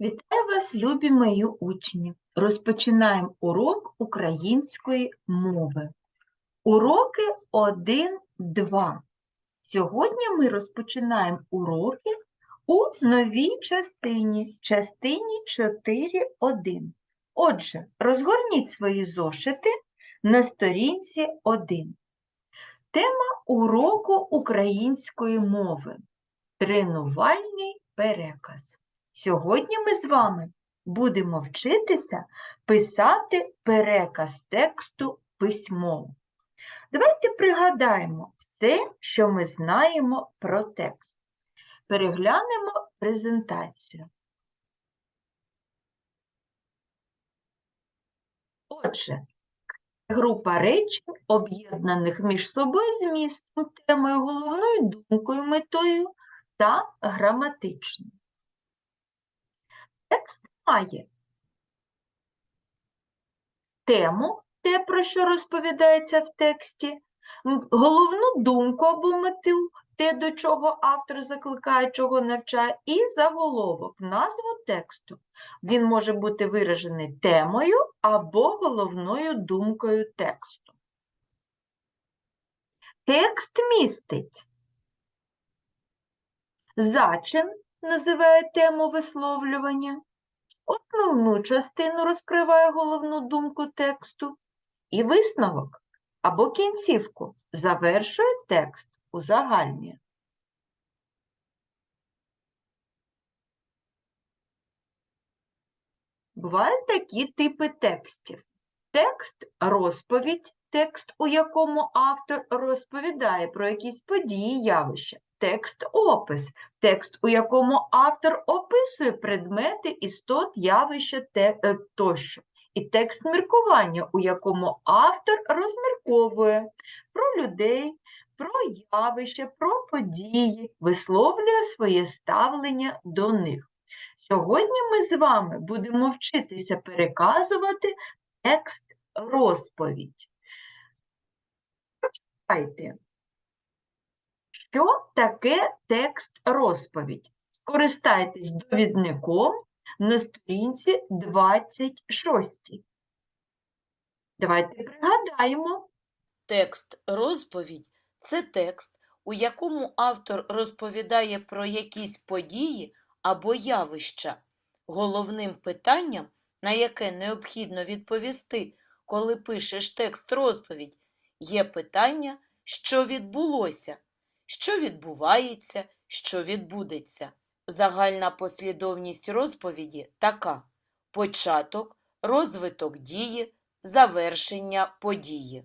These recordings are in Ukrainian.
Вітаю вас, любі мої учні! Розпочинаємо урок української мови. Уроки 1-2. Сьогодні ми розпочинаємо уроки у новій частині, частині 4.1. Отже, розгорніть свої зошити на сторінці 1. Тема уроку української мови. Тренувальний переказ. Сьогодні ми з вами будемо вчитися писати переказ тексту письмово. Давайте пригадаємо все, що ми знаємо про текст. Переглянемо презентацію. Отже, група речень, об'єднаних між собою змістом, темою, головною думкою, метою та граматичною. Текст має тему, те, про що розповідається в тексті, головну думку або мету, те, до чого автор закликає, чого навчає, і заголовок, назву тексту. Він може бути виражений темою або головною думкою тексту. Текст містить зачин, називає тему висловлювання, основну частину розкриває головну думку тексту, і висновок або кінцівку завершує текст, узагальнює. Бувають такі типи текстів. Текст розповідь, текст, у якому автор розповідає про якісь події, явища. Текст опис, текст, у якому автор описує предмети, істот, явища е, тощо. І текст міркування, у якому автор розмірковує про людей, про явища, про події, висловлює своє ставлення до них. Сьогодні ми з вами будемо вчитися переказувати текст розповідь. Прочитайте. Що таке текст розповідь? Скористайтесь довідником на сторінці 26. Давайте пригадаємо. Текст розповідь це текст, у якому автор розповідає про якісь події або явища. Головним питанням, на яке необхідно відповісти, коли пишеш текст розповідь, є питання, що відбулося, що відбувається, що відбудеться. Загальна послідовність розповіді така: початок, розвиток дії, завершення події.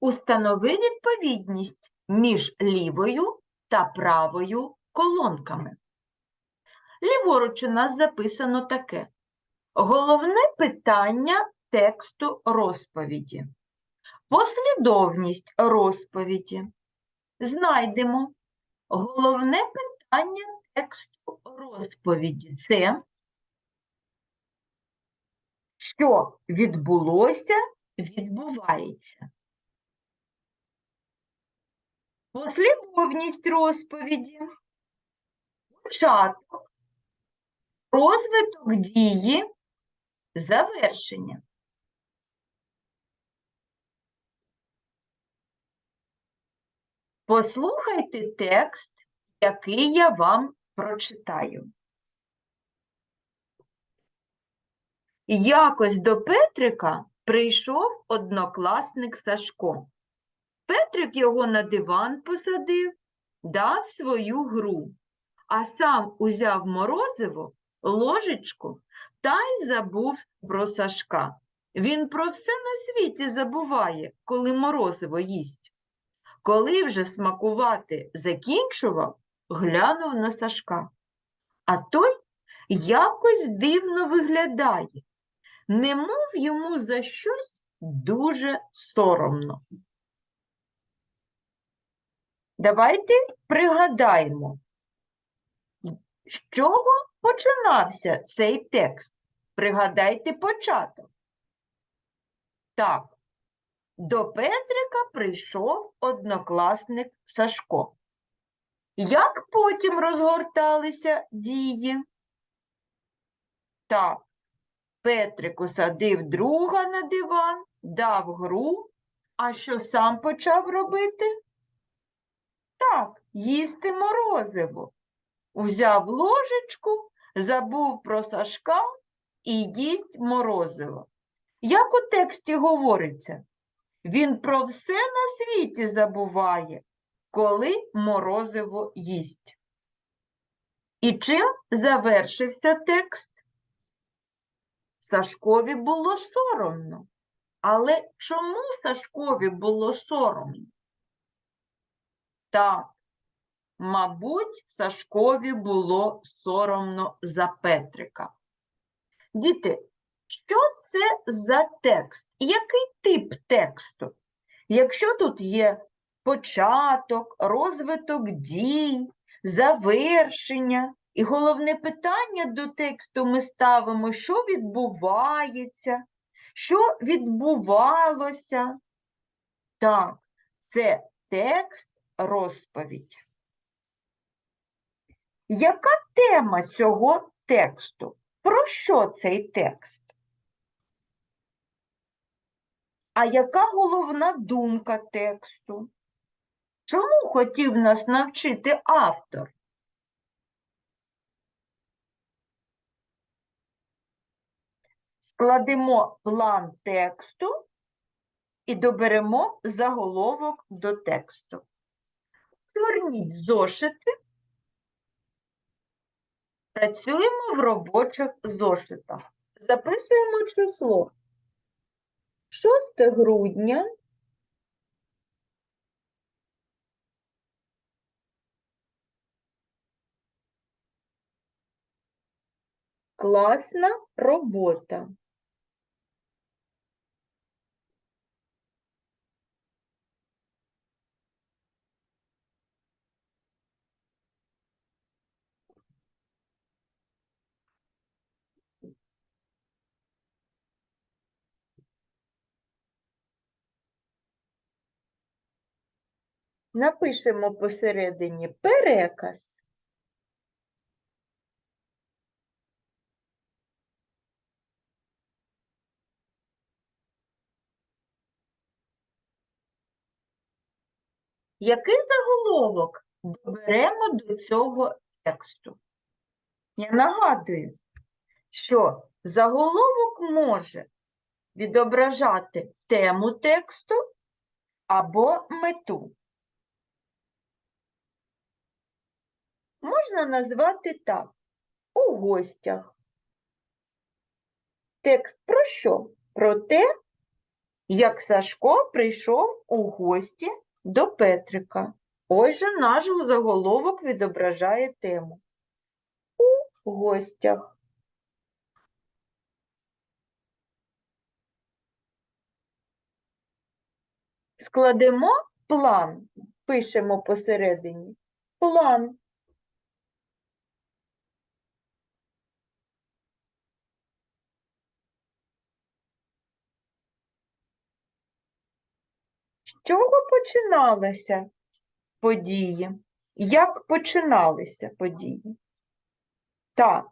Установи відповідність між лівою та правою колонками. Ліворуч у нас записано таке. Головне питання тексту розповіді. Послідовність розповіді. Знайдемо. Головне питання тексту розповіді це що відбулося, відбувається. Послідовність розповіді, початок, розвиток дії, завершення. Послухайте текст, який я вам прочитаю. Якось до Петрика прийшов однокласник Сашко. Петрик його на диван посадив, дав свою гру, а сам узяв морозиво, ложечку та й забув про Сашка. Він про все на світі забуває, коли морозиво їсть. Коли вже смакувати закінчував, глянув на Сашка. А той якось дивно виглядає, немов йому за щось дуже соромно. Давайте пригадаємо, з чого починався цей текст. Пригадайте початок. Так, до Петрика прийшов однокласник Сашко. Як потім розгорталися дії? Так, Петрик усадив друга на диван, дав гру, а що сам почав робити? Так, їсти морозиво. Узяв ложечку, забув про Сашка і їсть морозиво. Як у тексті говориться, він про все на світі забуває, коли морозиво їсть. І чим завершився текст? Сашкові було соромно. Але чому Сашкові було соромно? Так, мабуть, Сашкові було соромно за Петрика. Діти, що це за текст? Який тип тексту? Якщо тут є початок, розвиток дій, завершення, і головне питання до тексту ми ставимо, що відбувається, що відбувалося. Так, це текст розповідь. Яка тема цього тексту? Про що цей текст? А яка головна думка тексту? Чому хотів нас навчити автор? Складемо план тексту і доберемо заголовок до тексту. Зверніть зошити. Працюємо в робочих зошитах. Записуємо число. 6 грудня класна робота. Напишемо посередині переказ. Який заголовок доберемо до цього тексту? Я нагадую, що заголовок може відображати тему тексту або мету. Можна назвати так у гостях. Текст про що? Про те, як Сашко прийшов у гості до Петрика. Ось же наш заголовок відображає тему. У гостях. Складемо план. Пишемо посередині. План. Чого починалися події? Як починалися події? Так,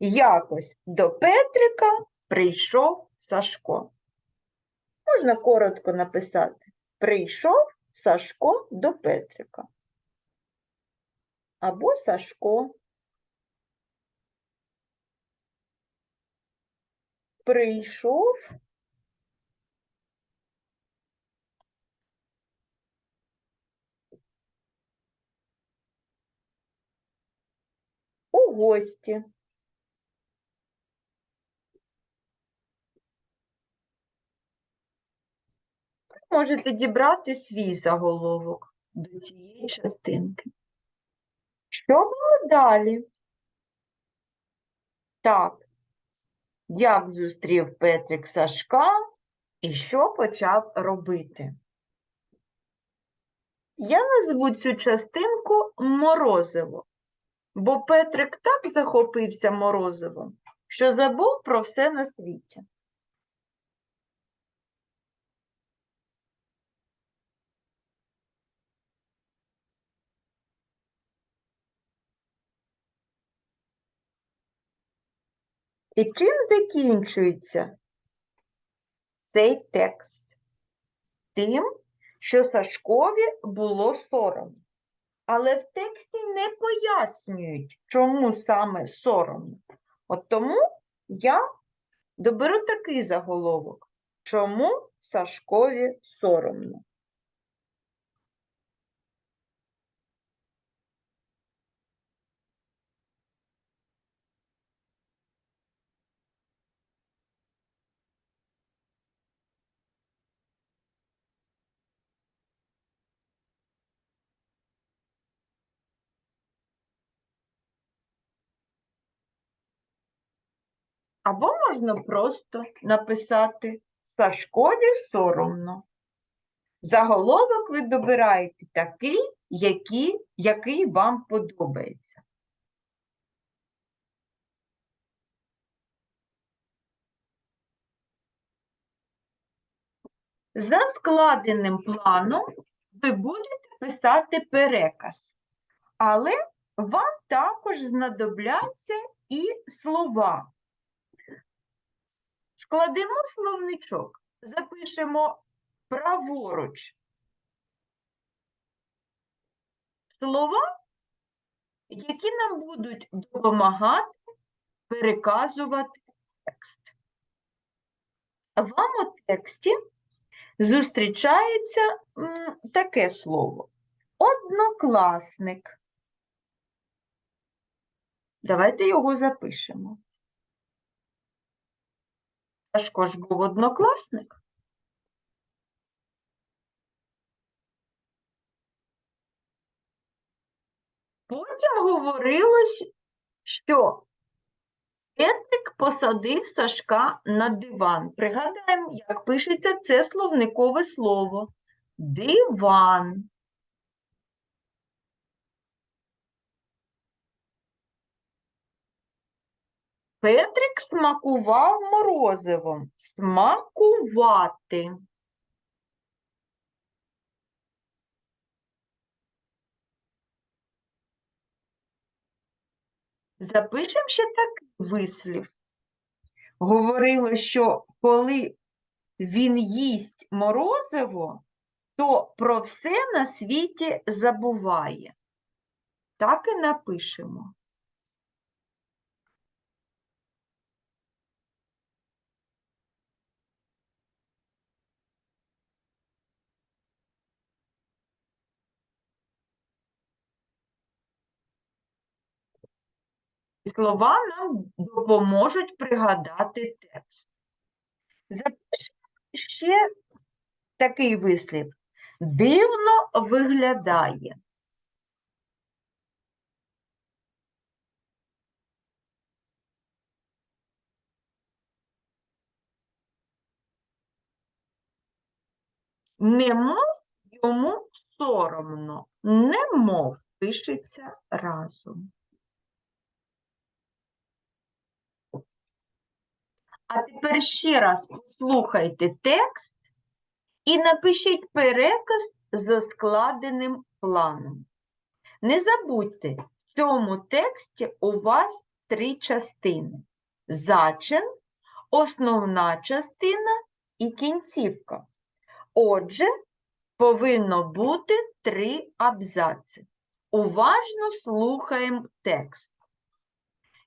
якось до Петрика прийшов Сашко. Можна коротко написати. Прийшов Сашко до Петрика. Або Сашко. Прийшов у гості. Можете дібрати свій заголовок до цієї частинки. Що було далі? Так, як зустрів Петрик Сашка і що почав робити? Я назву цю частинку морозиво, бо Петрик так захопився морозивом, що забув про все на світі. І чим закінчується цей текст? Тим, що Сашкові було соромно. Але в тексті не пояснюють, чому саме соромно. От тому я доберу такий заголовок. Чому Сашкові соромно? Або можна просто написати Сашкові соромно. Заголовок ви добираєте такий, який, який вам подобається. За складеним планом ви будете писати переказ, але вам також знадобляться і слова. Складемо словничок, запишемо праворуч слова, які нам будуть допомагати переказувати текст. Вам у тексті зустрічається таке слово однокласник. Давайте його запишемо. Сашко ж був однокласник. Потім говорилось, що Петрик посадив Сашка на диван. Пригадаємо, як пишеться це словникове слово. Диван. Петрик смакував морозивом. Смакувати. Запишемо ще такий вислів. Говорили, що коли він їсть морозиво, то про все на світі забуває. Так і напишемо. Слова нам допоможуть пригадати текст. Запишемо ще такий вислів. Дивно виглядає. Немов йому соромно. Немов пишеться разом. А тепер ще раз послухайте текст і напишіть переказ за складеним планом. Не забудьте, в цьому тексті у вас три частини: зачин, основна частина і кінцівка. Отже, повинно бути три абзаци. Уважно слухаємо текст.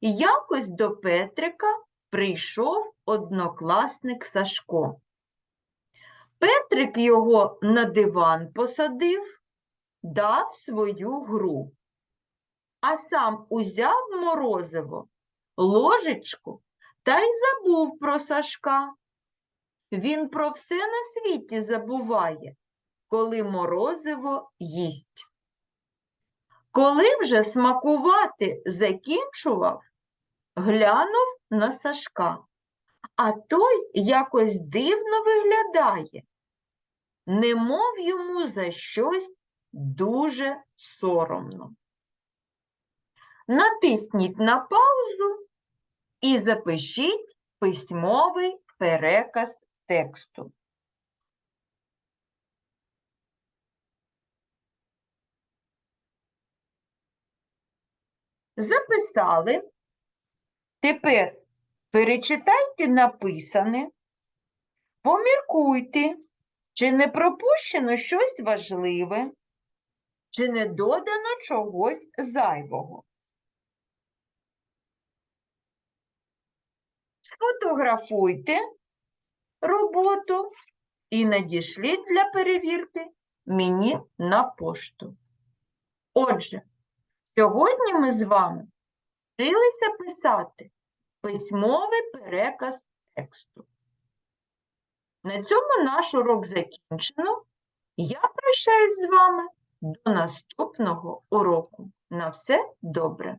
Якось до Петрика прийшов однокласник Сашко. Петрик його на диван посадив, дав свою гру, а сам узяв морозиво, ложечку та й забув про Сашка. Він про все на світі забуває, коли морозиво їсть. Коли вже смакувати закінчував, глянув на Сашка, а той якось дивно виглядає, немов йому за щось дуже соромно. Натисніть на паузу і запишіть письмовий переказ тексту. Записали. Тепер Перечитайте написане, поміркуйте, чи не пропущено щось важливе, чи не додано чогось зайвого. Сфотографуйте роботу і надішліть для перевірки мені на пошту. Отже, сьогодні ми з вами вчилися писати письмовий переказ тексту. На цьому наш урок закінчено. Я прощаюсь з вами до наступного уроку. На все добре!